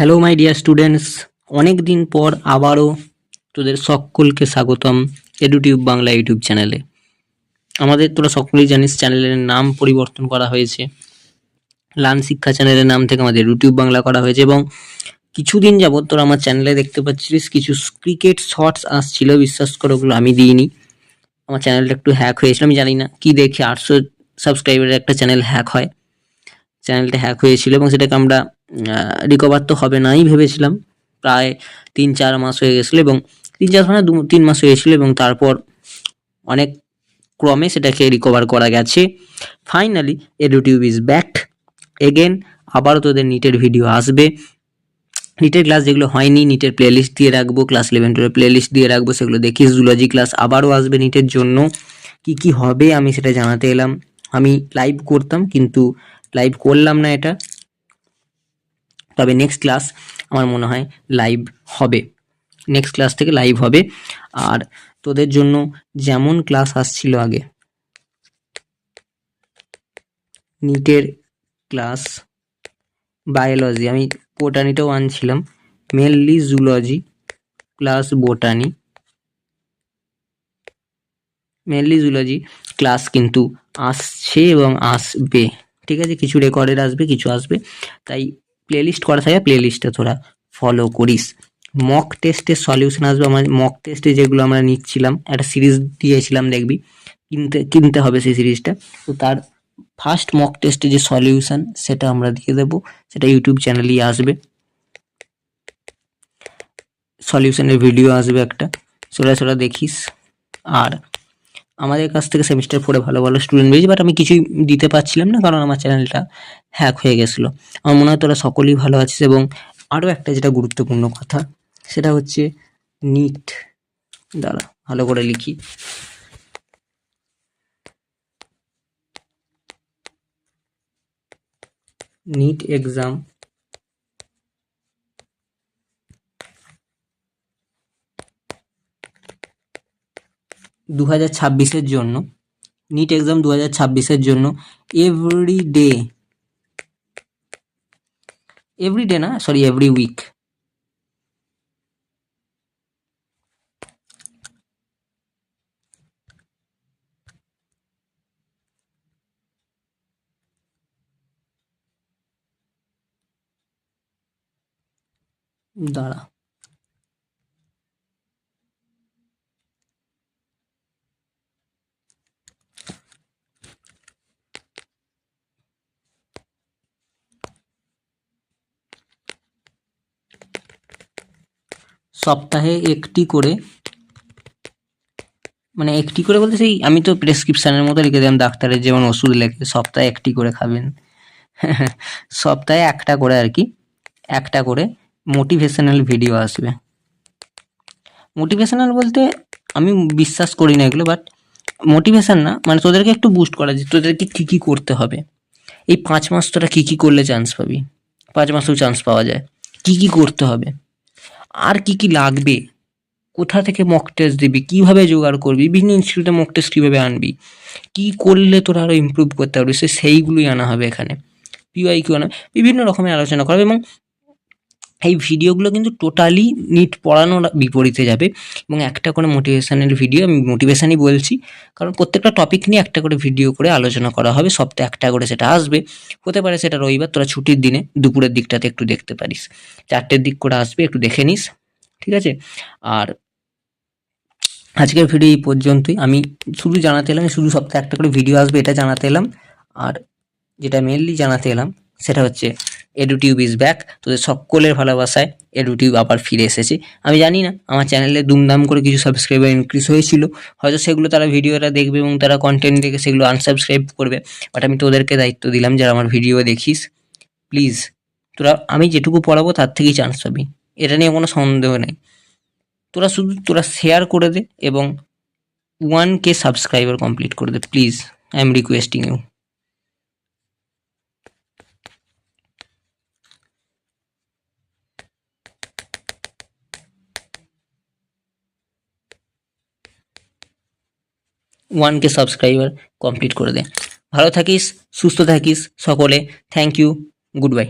Hello my dear students অনেক দিন পর আবারও তোদের সকলকে স্বাগতম এডুটিউব বাংলা ইউটিউব চ্যানেলে আমাদের তোরা সকলেই জানিস চ্যানেলের নাম পরিবর্তন করা হয়েছে। লার্ন শিক্ষা চ্যানেলের নাম থেকে আমাদের ইউটিউব বাংলা করা হয়েছে এবং কিছুদিন যাবত তোরা আমার চ্যানেলে দেখতে পাচ্ছিস কিছু ক্রিকেট শর্টস আসছিল, বিশ্বাস করে ওগুলো আমি দিইনি। আমার চ্যানেলটা একটু হ্যাক হয়েছিল, আমি জানি না কি দেখে আটশো সাবস্ক্রাইবারের একটা চ্যানেল হ্যাক হয়। চ্যানেলটা হ্যাক হয়েছিল এবং সেটাকে আমরা রিকভার তো হবে নাই ভেবেছিলাম। প্রায় তিন চার মাস হয়ে গেছিল এবং তিন চার মানে দু, তিন মাস হয়েছিল এবং তারপর অনেক ক্রমে সেটাকে রিকভার করা গেছে। Finally EduTube is back again আবারও তোদের নিটের ভিডিও আসবে। নিটের ক্লাস যেগুলো হয়নি নিটের প্লেলিস্ট দিয়ে রাখব ক্লাস ইলেভেন টুয়েলভ প্লেলিস্ট দিয়ে রাখব, সেগুলো দেখিস জুলজি ক্লাস আবারও আসবে নিটের জন্য। কি কি হবে আমি সেটা জানাতে এলাম। আমি লাইভ করতাম, কিন্তু লাইভ করলাম না এটা। তবে নেক্সট ক্লাস আমার মনে হয় লাইভ হবে। নেক্সট ক্লাস থেকে লাইভ হবে। আর তোদের জন্য যেমন ক্লাস আসছিল আগে নিটের ক্লাস বায়োলজি আমি বোটানিটাও আনছিলাম। Mainly zoology plus botany mainly zoology class কিন্তু আসছে এবং আসবে। ঠিক আছে? কিছু রেকর্ডের আসবে, কিছু আসবে। তাই প্লেলিস্ট করা থাকে প্লেলিস্টটা তোরা ফলো করিস। মক টেস্টের সলিউশন আসবে আমার মক টেস্টে যেগুলো আমরা নিচ্ছিলাম, একটা সিরিজ দিয়েছিলাম দেখবি, কিনতে কিনতে হবে সেই সিরিজটা তো তার ফার্স্ট মক টেস্টে যে সলিউশন সেটা আমরা দিয়ে দেবো। সেটা ইউটিউব চ্যানেলেই আসবে। সলিউশনের ভিডিও আসবে একটা। সেটা সেটা দেখিস। আর আমাদের কাছ থেকে সেমিস্টার ফোরে ভালো ভালো স্টুডেন্ট বেরিয়েছে বাট আমি কিছুই দিতে পারছিলাম না কারণ আমার চ্যানেলটা হ্যাক হয়ে গেছিল। আমার মনে হয় তোরা সকলেই ভালো আছিস এবং আরও একটা যেটা গুরুত্বপূর্ণ কথা, সেটা হচ্ছে নিট দাঁড়া, ভালো করে লিখি। নিট এক্সাম দু হাজার ছাব্বিশের জন্য নিট এক্সাম দু হাজার ছাব্বিশের জন্য এভরি ডে এভরি ডে না সরি এভরি উইক দাঁড়া। সপ্তাহে একটি করে। মানে একটি করে বলতে সেই আমি তো প্রেসক্রিপশানের মতো লিখে দিলাম, ডাক্তারের যেমন ওষুধ লেখে, সপ্তাহে একটি করে খাবেন। সপ্তাহে একটা করে আর কি, একটা করে মোটিভেশনাল ভিডিও আসবে। মোটিভেশনাল বলতে আমি বিশ্বাস করি না এগুলো বাট মোটিভেশন না মানে তোদেরকে একটু বুস্ট করা যে তোদেরকে কী কী করতে হবে। এই পাঁচ মাস তোরা কী কী করলে চান্স পাবি? পাঁচ মাসেও চান্স পাওয়া যায়। কী কী করতে হবে? আর কি কি লাগবে? কোথা থেকে মক টেস্ট দিবি? কীভাবে জোগাড় করবি? বিভিন্ন ইনস্টিটিউটে মক টেস্ট কীভাবে আনবি? কি করলে তোরা আরও ইম্প্রুভ করতে পারবি? সে সেইগুলোই আনা হবে এখানে। পিওয়াই কিউ আনা বিভিন্ন রকমের আলোচনা করা এবং এই ভিডিওগুলো কিন্তু টোটালি নিট পড়ানোর বিপরীতে যাবে এবং একটা করে মোটিভেশনের ভিডিও আমি মোটিভেশনই বলছি। কারণ প্রত্যেকটা টপিক নিয়ে একটা করে ভিডিও করে আলোচনা করা হবে, সপ্তাহে একটা করে সেটা আসবে। হতে পারে সেটা রবিবার, তোরা ছুটির দিনে দুপুরের দিকটাতে একটু দেখতে পারিস। চারটের দিক করে আসবে, একটু দেখে নিস, ঠিক আছে? আর আজকের ভিডিও এই পর্যন্তই। আমি শুধু জানাতে এলাম শুধু সপ্তাহে একটা করে ভিডিও আসবে, এটা জানাতে এলাম। আর যেটা মেনলি জানাতে এলাম, সেটা হচ্ছে এডুটিউব ইজ ব্যাক তোদের সকলের ভালোবাসায় এডুটিউব আবার ফিরে এসেছে। আমি জানি না, আমার চ্যানেলে দুমদাম করে কিছু সাবস্ক্রাইবার ইনক্রিজ হয়েছিল। হয়তো সেগুলো তারা ভিডিওটা দেখবে এবং তারা কন্টেন্ট দেখে সেগুলো আনসাবস্ক্রাইব করবে। বাট আমি তোদেরকে দায়িত্ব দিলাম যারা আমার ভিডিও দেখিস। প্লিজ তোরা, আমি যেটুকু পড়াবো তার থেকেই চান্স পাবি। এটা নিয়ে কোনো সন্দেহ নেই। তোরা শুধু, তোরা শেয়ার করে দে এবং ওয়ান কে সাবস্ক্রাইবার কমপ্লিট করে দে। Please I am requesting you one K subscriber complete করে দে। ভালো থাকিস, সুস্থ থাকিস সকলে। Thank you good bye